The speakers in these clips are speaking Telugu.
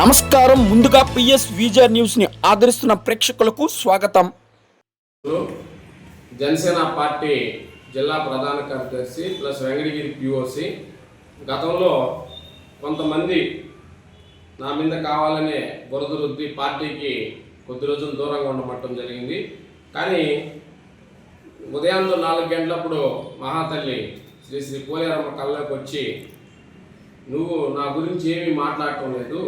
నమస్కారం. ముందుగా పిఎస్ విజర్ న్యూస్ని ఆదరిస్తున్న ప్రేక్షకులకు స్వాగతం. జనసేన పార్టీ జిల్లా ప్రధాన కార్యదర్శి ప్లస్ వెంకటగిరి పిఓసి గతంలో కొంతమంది నా మీద కావాలనే బురద రుద్ది పార్టీకి కొద్ది రోజులు దూరంగా ఉండమట్టడం జరిగింది. కానీ ఉదయం నాలుగు గంటలప్పుడు మహాతల్లి శ్రీ శ్రీ పోలేరమ్మ కళ్ళకి వచ్చి నువ్వు నా గురించి ఏమీ మాట్లాడటం లేదు.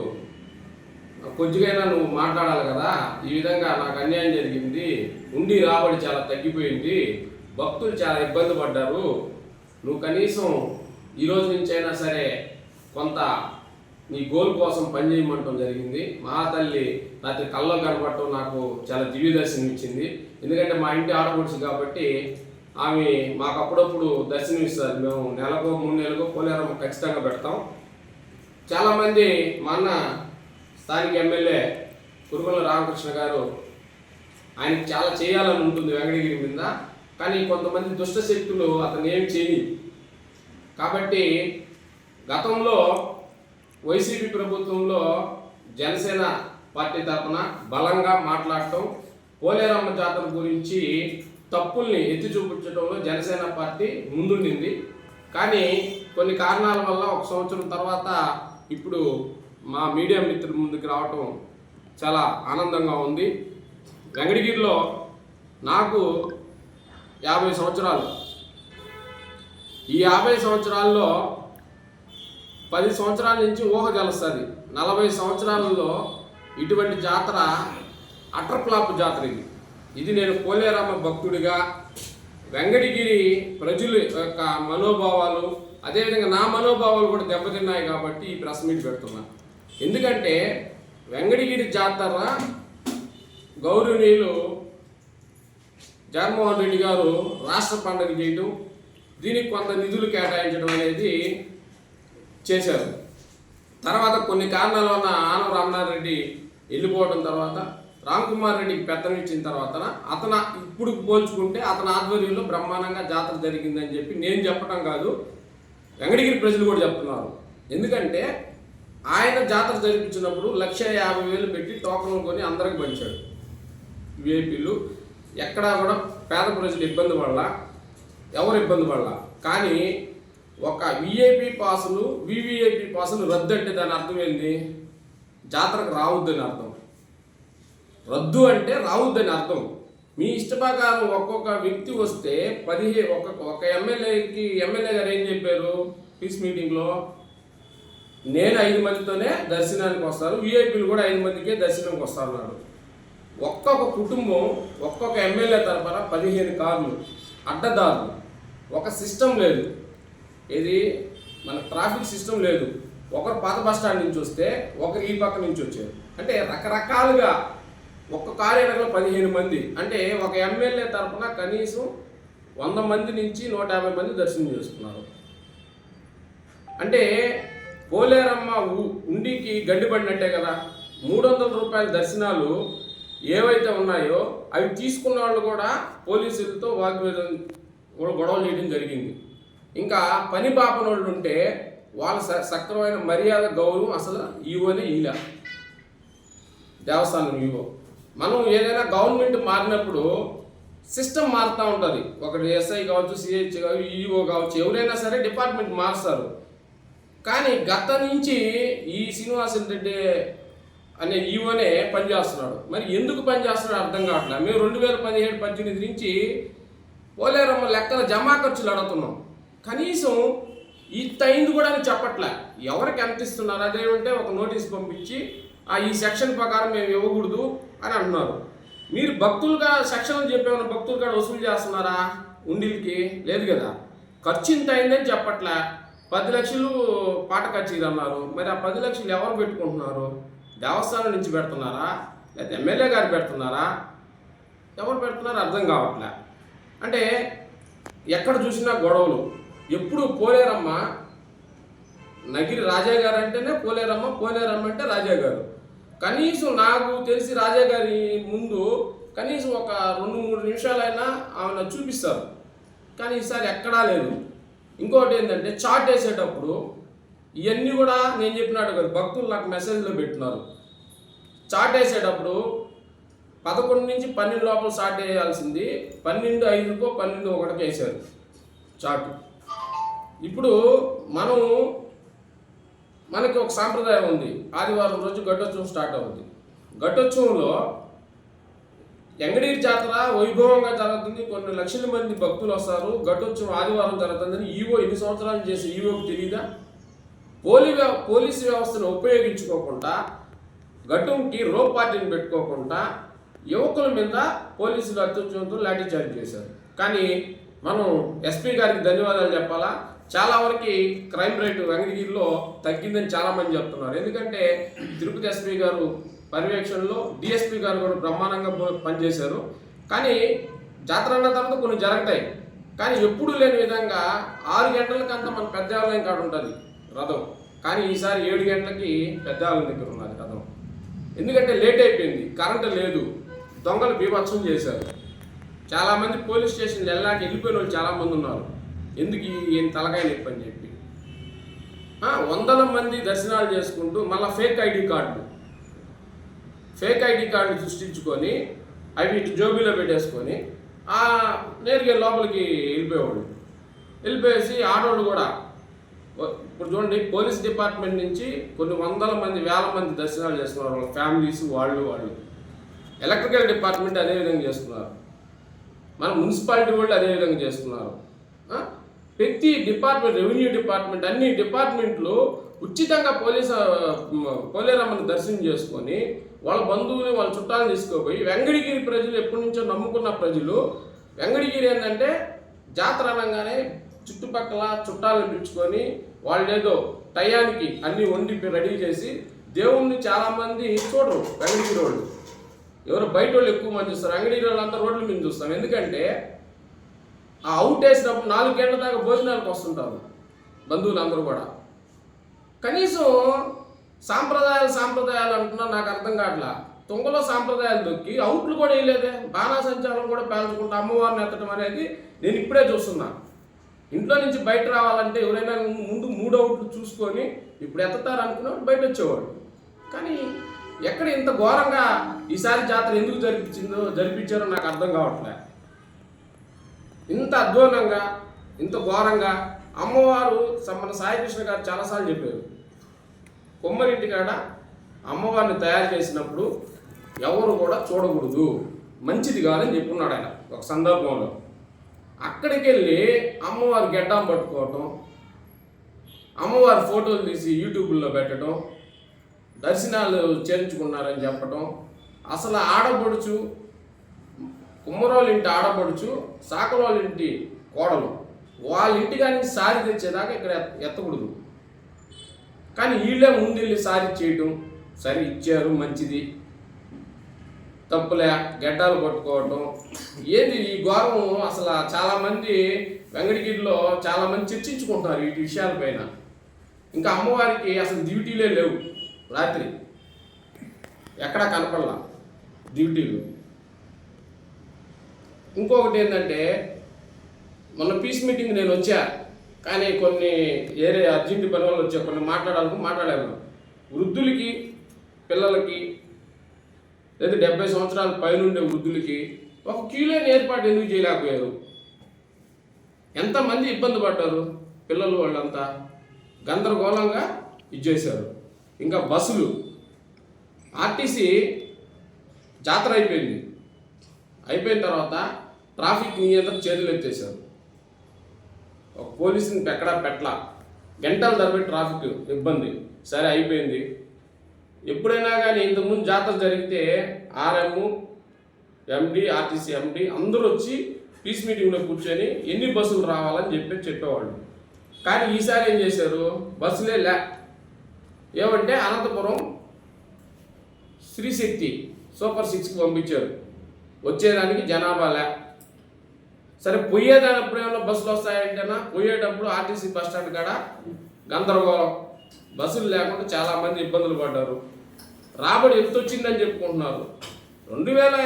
కొద్దిగైనా నువ్వు మాట్లాడాలి కదా. ఈ విధంగా నాకు అన్యాయం జరిగింది. ఉండి రాబడి చాలా తగ్గిపోయింది. భక్తులు చాలా ఇబ్బంది పడ్డారు. నువ్వు కనీసం ఈ రోజు నుంచి అయినా సరే కొంత నీ గోల్ కోసం పనిచేయమంటం జరిగింది. మా తల్లి రాత్రి కళ్ళలో కనపడటం నాకు చాలా దివ్య దర్శనం ఇచ్చింది ఎందుకంటే మా ఇంటి ఆడపడుచు కాబట్టి ఆమె మాకు అప్పుడప్పుడు దర్శనం ఇస్తారు మేము నెలకో మూడు నెలకో పోలేరమ్మ ఖచ్చితంగా పెడతాం. చాలామంది మా అన్న స్థానిక ఎమ్మెల్యే కురుమల రామకృష్ణ గారు ఆయనకి చాలా చేయాలని ఉంటుంది వెంకటగిరి మీద కానీ కొంతమంది దుష్ట శక్తులు అతను ఏమి చేయని. కాబట్టి గతంలో వైసీపీ ప్రభుత్వంలో జనసేన పార్టీ తరఫున బలంగా మాట్లాడటం పోలేరమ్మ జాతర గురించి తప్పుల్ని ఎత్తి చూపించడంలో జనసేన పార్టీ ముందుండింది. కానీ కొన్ని కారణాల వల్ల ఒక సంవత్సరం తర్వాత ఇప్పుడు మా మీడియా మిత్రుల ముందుకు రావటం చాలా ఆనందంగా ఉంది. వెంకటగిరిలో నాకు యాభై సంవత్సరాలు. ఈ యాభై సంవత్సరాల్లో పది సంవత్సరాల నుంచి ఊహ తెలుస్తుంది నలభై సంవత్సరాలలో ఇటువంటి జాతర అటర్ జాతర ఇది. ఇది నేను పోలేరామ భక్తుడిగా వెంకటగిరి ప్రజల యొక్క మనోభావాలు అదేవిధంగా నా మనోభావాలు కూడా దెబ్బతిన్నాయి కాబట్టి ఈ ప్రెస్ మీట్ పెడుతున్నాను. ఎందుకంటే వెంగడగిరి జాతర గౌరవనీయులు జగన్మోహన్ రెడ్డి గారు రాష్ట్ర పండుగ చేయడం దీనికి కొంత నిధులు కేటాయించడం అనేది చేశారు. తర్వాత కొన్ని కారణాల వల్ల ఆనవ రామనాథరెడ్డి వెళ్ళిపోవడం తర్వాత రామ్కుమార్ రెడ్డికి పెత్తనం ఇచ్చిన తర్వాత అతను ఇప్పుడు పోల్చుకుంటే అతని ఆధ్వర్యంలో బ్రహ్మాండంగా జాతర జరిగిందని చెప్పి నేను చెప్పడం కాదు వెంకటగిరి ప్రజలు కూడా చెప్తున్నారు. ఎందుకంటే ఆయన జాతర జరిపించినప్పుడు లక్ష యాభై వేలు పెట్టి టోకన్లు కొని అందరికి పంచాడు. విఐపీలు ఎక్కడా కూడా పేద ప్రజలు ఇబ్బంది పడాల ఎవరు ఇబ్బంది పడాల. కానీ ఒక విఐపి పాసులు వివిఐపి పాసులు రద్దు అంటే దాని అర్థం ఏంది? జాతరకు రావద్దని అర్థం. రద్దు అంటే రావద్దని అర్థం. మీ ఇష్టప్రకారం ఒక్కొక్క వ్యక్తి వస్తే పదిహే ఒక్కొక్క ఒక ఎమ్మెల్యేకి ఎమ్మెల్యే గారు ఏం చెప్పారు? పీస్ మీటింగ్లో? నేను ఐదు మందితోనే దర్శనానికి వస్తాను. విఐపీలు కూడా ఐదు మందికే దర్శనానికి వస్తారన్నాడు ఒక్కొక్క కుటుంబం ఒక్కొక్క ఎమ్మెల్యే తరఫున పదిహేను కార్లు అడ్డదారులు. ఒక సిస్టమ్ లేదు. ఇది మన ట్రాఫిక్ సిస్టమ్ లేదు. ఒకరు పాత బస్ స్టాండ్ నుంచి వస్తే ఒకరు ఈ పక్క నుంచి వచ్చారు. అంటే రకరకాలుగా ఒక్క కారు వెనకలో పదిహేను మంది. అంటే ఒక ఎమ్మెల్యే తరఫున కనీసం వంద మంది నుంచి నూట యాభై మంది దర్శనం చేసుకున్నారు. అంటే పోలేరమ్మ ఉండికి గడ్డి పడినట్టే కదా. మూడు వందల రూపాయల దర్శనాలు ఏవైతే ఉన్నాయో అవి తీసుకున్న వాళ్ళు కూడా పోలీసులతో వాగ్వేదం గొడవలు చేయడం జరిగింది. ఇంకా పని పాపన వాళ్ళు ఉంటే వాళ్ళ స- సక్రమైన మర్యాద గౌరవం అసలు ఈవోనే ఈల. దేవస్థానం ఈవో. మనం ఏదైనా గవర్నమెంట్ మారినప్పుడు సిస్టమ్ మారుతూ ఉంటుంది. ఒకటి ఎస్ఐ కావచ్చు సిహెచ్ కావచ్చు ఈఓ కావచ్చు ఎవరైనా సరే డిపార్ట్మెంట్ మారుస్తారు. కానీ గత నుంచి ఈ శ్రీనివాసన్ రెడ్డి అనే ఈవోనే పనిచేస్తున్నాడు. మరి ఎందుకు పనిచేస్తున్నాడు అర్థం కావట్లేదు మేము రెండు వేల పదిహేడు పద్దెనిమిది నుంచి పోలేరమ్మ లెక్కల జమా ఖర్చులు అడుగుతున్నాం. కనీసం ఇంత అయింది కూడా అని చెప్పట్లే. ఎవరికి ఎంత ఇస్తున్నారు? అదేమంటే ఒక నోటీస్ పంపించి ఆ ఈ సెక్షన్ ప్రకారం మేము ఇవ్వకూడదు అని అంటున్నారు. మీరు భక్తులుగా సెక్షన్లు చెప్పేమన్నా భక్తులు కూడా వసూలు చేస్తున్నారా? ఉండిలకి? లేదు కదా. ఖర్చు ఇంత అయిందని చెప్పట్లే. పది లక్షలు పాట కచేరీ అన్నారు మరి ఆ పది లక్షలు ఎవరు పెట్టుకుంటున్నారు? దేవస్థానం నుంచి పెడుతున్నారా? లేదా ఎమ్మెల్యే గారు పెడుతున్నారా? ఎవరు పెడుతున్నారో అర్థం కావట్లే. అంటే ఎక్కడ చూసినా గొడవలు. ఎప్పుడు పోలేరమ్మ? నగిరి రాజా గారు అంటేనే పోలేరమ్మ పోలేరమ్మ అంటే రాజా గారు. కనీసం నాకు తెలిసి రాజా గారి ముందు కనీసం ఒక రెండు మూడు నిమిషాలైనా ఆమెను చూపిస్తారు. కానీ ఈసారి ఎక్కడా లేదు. ఇంకోటి ఏంటంటే చాట్ వేసేటప్పుడు ఇవన్నీ కూడా నేను చెప్పినట్టు కదా భక్తులు నాకు మెసేజ్లో పెట్టినారు. చాట్ వేసేటప్పుడు పదకొండు నుంచి పన్నెండు లోపల స్టార్ట్ వేయాల్సింది. పన్నెండు ఐదుకో పన్నెండు ఒకటికి వేసారు చాటు ఇప్పుడు మనం మనకి ఒక సాంప్రదాయం ఉంది. ఆదివారం రోజు గట్టోత్సవం స్టార్ట్ అవుతుంది గట్టోత్సవంలో ఎంగడీరి జాతర వైభవంగా జరుగుతుంది. కొన్ని లక్షల మంది భక్తులు వస్తారు. ఘటోత్సవం ఆదివారం జరుగుతుందని ఈవో ఎన్ని సంవత్సరాలు చేసే ఈవోకి తెలియదా పోలీ పోలీసు వ్యవస్థను ఉపయోగించుకోకుండా గటుంకి రో పార్టీని పెట్టుకోకుండా యువకుల మీద పోలీసులు అత్యుత్సవంతో లాఠీచార్జ్ చేశారు. కానీ మనం ఎస్పీ గారికి ధన్యవాదాలు చెప్పాలా? చాలా వరకు క్రైమ్ రేటు రంగగిరిలో తగ్గిందని చాలామంది చెప్తున్నారు. ఎందుకంటే తిరుపతి ఎస్పీ గారు పర్యవేక్షణలో డిఎస్పీ గారు కూడా బ్రహ్మాండంగా పనిచేశారు. కానీ జాతర అన్న తర్వాత కొన్ని జరుగుతాయి. కానీ ఎప్పుడు లేని విధంగా ఆరు గంటలకంతా మన పెద్ద ఆలయం కాడ ఉంటుంది రథం. కానీ ఈసారి ఏడు గంటలకి పెద్ద ఆలయం దగ్గర ఉన్నది రథం. ఎందుకంటే లేట్ అయిపోయింది కరెంటు లేదు దొంగలు బీభత్సం చేశారు. చాలామంది పోలీస్ స్టేషన్ వెళ్ళాక వెళ్ళిపోయిన వాళ్ళు చాలామంది ఉన్నారు. ఎందుకు ఏం తలకాయ నొప్పి అని చెప్పి? వందల మంది దర్శనాలు చేసుకుంటూ మళ్ళీ ఫేక్ ఐడి కార్డులు. ఫేక్ ఐడి కార్డు సృష్టించుకొని అవి ఇటు జోబీలో పెట్టేసుకొని నేరుగా లోపలికి వెళ్ళిపోయేవాళ్ళు. వెళ్ళిపోయేసి ఆడవాళ్ళు కూడా ఇప్పుడు చూడండి పోలీస్ డిపార్ట్మెంట్ నుంచి కొన్ని వందల మంది వేల మంది దర్శనాలు చేస్తున్నారు. వాళ్ళ ఫ్యామిలీస్ వాళ్ళు వాళ్ళు. ఎలక్ట్రికల్ డిపార్ట్మెంట్ అదే విధంగా చేస్తున్నారు. మన మున్సిపాలిటీ వాళ్ళు అదే విధంగా చేస్తున్నారు. ప్రతి డిపార్ట్మెంట్ రెవెన్యూ డిపార్ట్మెంట్ అన్ని డిపార్ట్మెంట్లు ఉచితంగా పోలీస్ ఆ, పోలేరమ్మని దర్శనం చేసుకొని వాళ్ళ బంధువుని వాళ్ళ చుట్టాలను తీసుకోపోయి వెంగడిగిరి ప్రజలు ఎప్పటి నుంచో నమ్ముకున్న ప్రజలు వెంగడిగిరి ఏంటంటే జాతర అనగానే చుట్టుపక్కల చుట్టాలను పిలుచుకొని వాళ్ళు ఏదో టయానికి అన్ని వండి రెడీ చేసి దేవుణ్ణి చాలామంది చూడరు వెంగడిగిరి వాళ్ళు. ఎవరు బయట వాళ్ళు ఎక్కువ మంది చూస్తారు. వెంగళగిరి వాళ్ళంతా రోడ్ల మీద చూస్తాం. ఎందుకంటే ఆ అవుట్ వేసినప్పుడు నాలుగు గంటల దాకా భోజనాలకు వస్తుంటారు బంధువులు అందరూ కూడా. కనీసం సాంప్రదాయాలు సాంప్రదాయాలు అంటున్నా నాకు అర్థం కావట్లా. తుంగలో సాంప్రదాయాలు దొక్కి అవుట్లు కూడా వేయలేదే. బాణాసంచారం కూడా పేల్చుకుంటూ అమ్మవారిని ఎత్తడం అనేది నేను ఇప్పుడే చూస్తున్నా. ఇంట్లో నుంచి బయట రావాలంటే ఎవరైనా ముందు మూడు అవుట్లు చూసుకొని ఇప్పుడు ఎత్తుతారు అనుకున్నాడు బయట వచ్చేవాడు. కానీ ఎక్కడ ఇంత ఘోరంగా ఈసారి జాతర ఎందుకు జరిపించిందో జరిపించారో నాకు అర్థం కావట్లే. ఇంత అధ్వానంగా ఇంత ఘోరంగా అమ్మవారు మన సాయికృష్ణ గారు చాలాసార్లు చెప్పారు. కొమ్మరింటి కాడ అమ్మవారిని తయారు చేసినప్పుడు ఎవరు కూడా చూడకూడదు. మంచిది కాదని చెప్పున్నాడు ఆయన ఒక సందర్భంలో. అక్కడికి వెళ్ళి అమ్మవారి గెడ్డం పట్టుకోవటం అమ్మవారి ఫోటోలు తీసి యూట్యూబ్లో పెట్టడం దర్శనాలు చేర్చుకున్నారని చెప్పటం అసలు ఆడపడుచు కుమ్మరోళ్ళ ఇంటి ఆడపడుచు సాకరోళ్ళ ఇంటి కోడలు వాళ్ళ ఇంటి కానీ సారి తెచ్చేదాకా ఇక్కడ ఎత్త- ఎత్తకూడదు. కానీ వీళ్ళే ముందెళ్ళి సారి చేయటం సరే ఇచ్చారు మంచిది. తప్పులే గడ్డాలు పట్టుకోవటం. ఏది ఈ ఘోరం అసలు చాలామంది వెంకటగిరిలో చాలామంది చర్చించుకుంటున్నారు వీటి విషయాలపైన ఇంకా అమ్మవారికి అసలు డ్యూటీలే లేవు రాత్రి. ఎక్కడా కనపడలా డ్యూటీలు. ఇంకొకటి ఏంటంటే మొన్న పీస్ మీటింగ్ నేను వచ్చా. కానీ కొన్ని ఏరే అర్జెంట్ పని వాళ్ళు వచ్చే కొన్ని మాట్లాడాలకు మాట్లాడాము వృద్ధులకి పిల్లలకి లేదా డెబ్బై సంవత్సరాల పైనుండే వృద్ధులకి ఒక క్యూలేని ఏర్పాటు ఎందుకు చేయలేకపోయారు? ఎంతమంది ఇబ్బంది పడ్డారు? పిల్లలు వాళ్ళంతా గందరగోళంగా ఇచ్చేశారు ఇంకా బస్సులు. ఆర్టీసీ జాతర అయిపోయింది. అయిపోయిన తర్వాత ట్రాఫిక్ నియంత్రణ చేతులు ఎత్తేసారు ఒక పోలీసుని ఎక్కడా పెట్టలా. గంటల తరబడి ట్రాఫిక్ ఇబ్బంది. సరే అయిపోయింది. ఎప్పుడైనా కానీ ఇంతకుముందు జాతర జరిగితే ఆర్ఎం ఎండి ఆర్టీసీ ఎండి అందరూ వచ్చి పీస్ మీటింగ్లో కూర్చొని ఎన్ని బస్సులు రావాలని చెప్పి చెప్పేవాళ్ళు. కానీ ఈసారి ఏం చేశారు? బస్సులే లే. ఏమంటే అనంతపురం శ్రీశక్తి సూపర్ సిక్స్కి పంపించారు. వచ్చేదానికి జనాభా లే. సరే పోయేదానప్పుడు ఏమైనా బస్సులు వస్తాయంటేనా? పోయేటప్పుడు ఆర్టీసీ బస్ స్టాండ్ కాడ గందరగోళం. బస్సులు లేకుండా చాలామంది ఇబ్బందులు పడ్డారు. రాబడి ఎంత వచ్చిందని చెప్పుకుంటున్నారు. రెండు వేల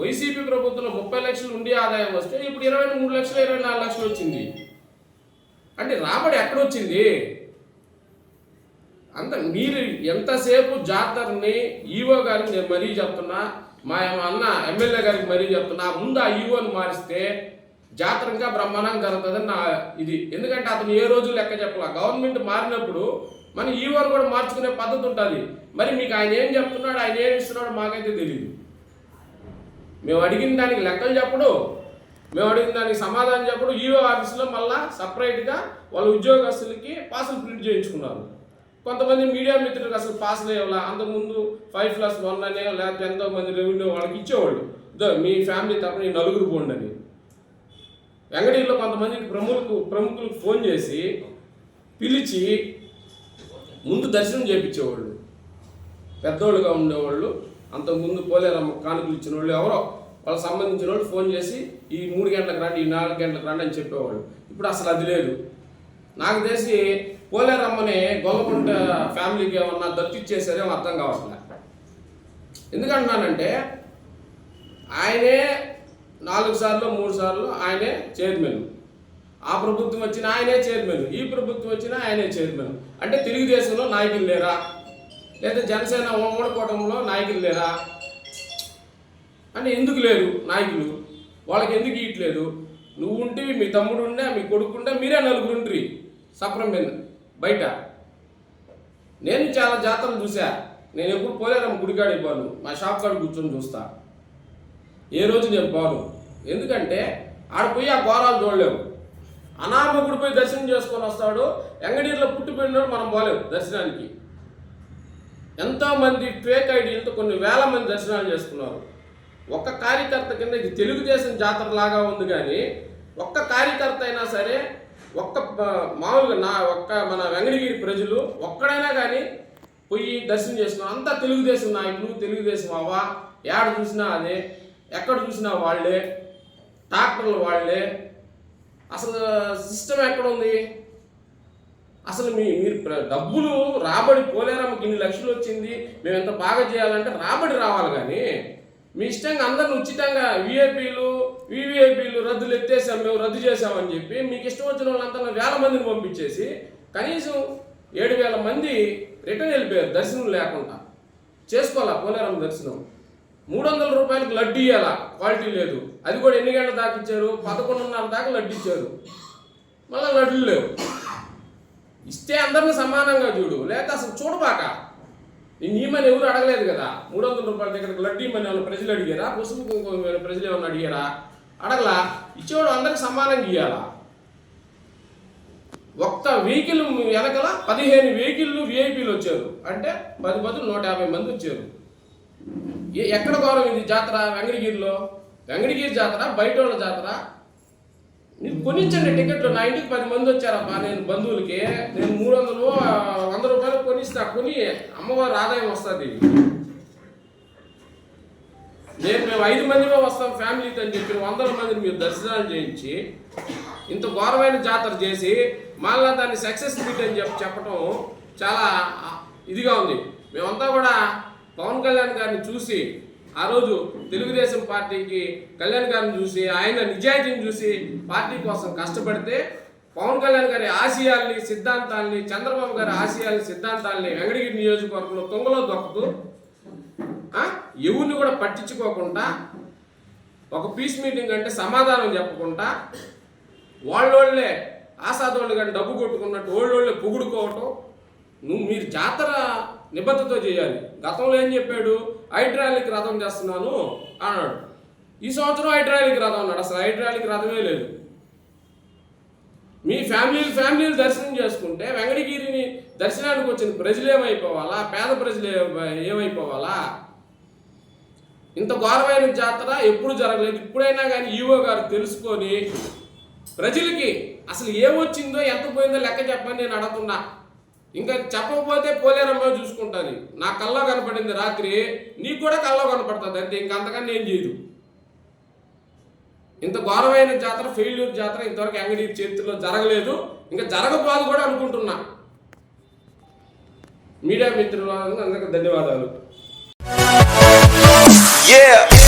వైసీపీ ప్రభుత్వంలో ముప్పై లక్షలు ఉండి ఆదాయం వస్తే ఇప్పుడు ఇరవై మూడు లక్షలు ఇరవై నాలుగు లక్షలు వచ్చింది. అంటే రాబడి ఎక్కడ వచ్చింది? అంత మీరు ఎంతసేపు జాతరని ఈవో గారికి నేను మరీ చెప్తున్నా మా అన్న ఎమ్మెల్యే గారికి మరీ చెప్తున్నా ముందు ఆ ఈవోని మారిస్తే జాతర ఇంకా బ్రహ్మాండంగా జరుగుతుందని నా ఇది. ఎందుకంటే అతను ఏ రోజు లెక్క చెప్పాల. గవర్నమెంట్ మారినప్పుడు మన ఈవోని కూడా మార్చుకునే పద్ధతి ఉంటుంది. మరి మీకు ఆయన ఏం చెప్తున్నాడు ఆయన ఏం ఇస్తున్నాడు మాకైతే తెలియదు మేము అడిగిన దానికి లెక్కలు చెప్పడు. మేము అడిగిన దానికి సమాధానం చెప్పడు. ఈవో ఆఫీస్లో మళ్ళా సపరేట్గా వాళ్ళ ఉద్యోగస్తులకి పాసులు ప్రింట్ చేయించుకున్నారు. కొంతమంది మీడియా మిత్రులకు అసలు పాస్ ఇవ్వాల అంతకుముందు ఫైవ్ ప్లస్ వన్ అనే లేకపోతే ఎంతో మంది రెవెన్యూ వాళ్ళకి ఇచ్చేవాళ్ళు. ఇదో మీ ఫ్యామిలీ తప్ప నీ నలుగురు పోండి అని. వెంకటగిరిలో కొంతమంది ప్రముఖులకు ప్రముఖులకు ఫోన్ చేసి పిలిచి ముందు దర్శనం చేయించేవాళ్ళు పెద్దోళ్ళుగా ఉండేవాళ్ళు. అంతకుముందు పోలేరమ్మ కానుకలు ఇచ్చిన వాళ్ళు ఎవరో వాళ్ళకి సంబంధించిన వాళ్ళు ఫోన్ చేసి ఈ మూడు గంటలకు రండి ఈ నాలుగు గంటలకు రండి అని చెప్పేవాళ్ళు. ఇప్పుడు అసలు అది లేదు. నాకు తెలిసి పోలేరమ్మని గొల్లకుంట ఫ్యామిలీకి ఏమన్నా దత్తిచ్చేసారేమో అర్థం కావట్లే. ఎందుకంటున్నానంటే ఆయనే నాలుగు సార్లు మూడు సార్లు ఆయనే చైర్మన్. ఆ ప్రభుత్వం వచ్చిన ఆయనే చైర్మన్. ఈ ప్రభుత్వం వచ్చిన ఆయనే చైర్మన్. అంటే తెలుగుదేశంలో నాయకులు లేరా? లేదా జనసేన ఉమ్మడి నాయకులు లేరా? అని ఎందుకు లేరు నాయకులు? వాళ్ళకి ఎందుకు ఇయట్లేదు నువ్వు ఉంటే మీ తమ్ముడు ఉండే మీ కొడుకు ఉండే మీరే నలుగురు ఉండ్రి. మీద. బయట. నేను చాలా జాతరలు చూసా నేను ఎప్పుడు పోలేరమ్మ గుడికాడికి పోను. మా షాప్ కాడ కూర్చొని చూస్తా. ఏ రోజు నేను పోను. ఎందుకంటే ఆడ పోయి ఆ ఘోరాలు చూడలేవు. అనామకుడు పోయి దర్శనం చేసుకొని వస్తాడు. ఎంగడీర్లో పుట్టిపోయినాడు మనం పోలేము దర్శనానికి. ఎంతోమంది ఫేక్ ఐడీలతో కొన్ని వేల మంది దర్శనాలు చేసుకున్నారు. ఒక్క కార్యకర్త కింద ఇది తెలుగుదేశం జాతర లాగా ఉంది కానీ ఒక్క కార్యకర్త అయినా సరే ఒక్క మామూలుగా నా ఒక్క మన వెంగళగిరి ప్రజలు ఒక్కడైనా కానీ పోయి దర్శనం చేసుకున్నారు అంతా తెలుగుదేశం నాయకులు తెలుగుదేశం అవ్వ ఏడ చూసినా అదే ఎక్కడ చూసినా వాళ్ళే ట్రాక్టర్లు వాళ్ళే. అసలు సిస్టమ్ ఎక్కడ ఉంది? అసలు మీ మీరు డబ్బులు రాబడి పోలేరమ్మకి ఇన్ని లక్షలు వచ్చింది మేము ఎంత బాగా చేయాలంటే రాబడి రావాలి కానీ మీ ఇష్టంగా అందరిని ఉచితంగా విఐపీలు వివిఐపీలు రద్దులు ఎత్తేసాం మేము రద్దు చేసామని చెప్పి మీకు ఇష్టం వచ్చిన వాళ్ళంతా వేల మందిని పంపించేసి కనీసం ఏడు వేల మంది రిటర్న్ వెళ్ళిపోయారు దర్శనం లేకుండా. చేసుకోవాలా? పోలేరమ్మ దర్శనం. మూడు వందల రూపాయలకు లడ్డు ఇవ్వాలా క్వాలిటీ లేదు. అది కూడా ఎన్ని గంటల దాకా ఇచ్చారు? పదకొండున్నర దాకా లడ్డు ఇచ్చారు. మళ్ళీ లడ్డులు లేవు. ఇస్తే అందరిని సమానంగా చూడు. లేకపోతే అసలు చూడబాక. నేను ఈమని ఎవరు అడగలేదు కదా? మూడు వందల రూపాయల దగ్గర లడ్డీ ఇమ్మని ప్రజలు అడిగారా? పసుపు ఏమైనా ప్రజలు ఏమన్నా అడిగారా? అడగలా? ఇచ్చేవాడు అందరికి సమానంగా ఇవ్వాలా ఒక్క వెహికల్ వెనకల పదిహేను వెహికల్లు విఐపీలు వచ్చారు. అంటే పది పదులు నూట యాభై మంది వచ్చారు. ఎక్కడ గౌరవం ఇది? జాతర వెంకటగిరిలో? వెంకటగిరి జాతర బయట వాళ్ళ జాతర? మీరు కొనిచ్చండి టికెట్లు. నా ఇంటికి పది మంది వచ్చారమ్మా నేను బంధువులకి. నేను మూడు వందలు వంద రూపాయలు కొనిస్తా. కొని అమ్మవారి ఆదాయం వస్తుంది. నేను మేము ఐదు మందిలో వస్తాం ఫ్యామిలీతో అని చెప్పి వందల మందిని మీరు దర్శనాలు చేయించి ఇంత ఘోరమైన జాతర చేసి మళ్ళా దాన్ని సక్సెస్ మీట్ అని చెప్పి చెప్పడం చాలా ఇదిగా ఉంది. మేమంతా కూడా పవన్ కళ్యాణ్ గారిని చూసి ఆ రోజు తెలుగుదేశం పార్టీకి కళ్యాణ్ గారిని చూసి ఆయన నిజాయితీని చూసి పార్టీ కోసం కష్టపడితే పవన్ కళ్యాణ్ గారి ఆశయాల్ని సిద్ధాంతాల్ని చంద్రబాబు గారి ఆశయాల్ని సిద్ధాంతాల్ని వెంగడగిరి నియోజకవర్గంలో తొంగలో దొక్కదు ఎవరిని కూడా పట్టించుకోకుండా ఒక పీస్ మీటింగ్ అంటే సమాధానం చెప్పకుండా వాళ్ళోళ్ళే ఆసాదోళ్ళు కానీ డబ్బు కొట్టుకున్నట్టు వాళ్ళోళ్ళే పొగుడుకోవటం. నువ్వు మీరు జాతర నిబద్ధతో చేయాలి. గతంలో ఏం చెప్పాడు? హైడ్రాలిక్ రథం చేస్తున్నాను అన్నాడు. ఈ సంవత్సరం హైడ్రాలిక్ రథం అన్నాడు. అసలు హైడ్రాలిక్ రథమే లేదు. మీ ఫ్యామిలీలు ఫ్యామిలీలు దర్శనం చేసుకుంటే వెంకటగిరిని దర్శనానికి వచ్చిన ప్రజలు ఏమైపోవాలా? పేద ప్రజలు ఏమైపోవాలా? ఇంత ఘోరమైన జాతర ఎప్పుడు జరగలేదు. ఇప్పుడైనా కానీ ఈవో గారు తెలుసుకొని ప్రజలకి అసలు ఏమొచ్చిందో ఎంత పోయిందో లెక్క చెప్పని నేను అడుగుతున్నా. ఇంకా చెప్పకపోతే పోలేరమ్మ చూసుకుంటుంది నా కల్లో కనపడింది రాత్రి నీకు కూడా కల్లో కనపడుతుంది అంతే ఇంకా అంతకన్నా ఏం చేయదు. ఇంత ఘోరమైన జాతర ఫెయిల్యూర్ జాతర ఇంతవరకు అంగడి చేతుల్లో జరగలేదు. ఇంకా జరగబోదు కూడా అనుకుంటున్నా. మీడియా మిత్రులు అందరికీ ధన్యవాదాలు. Yeah.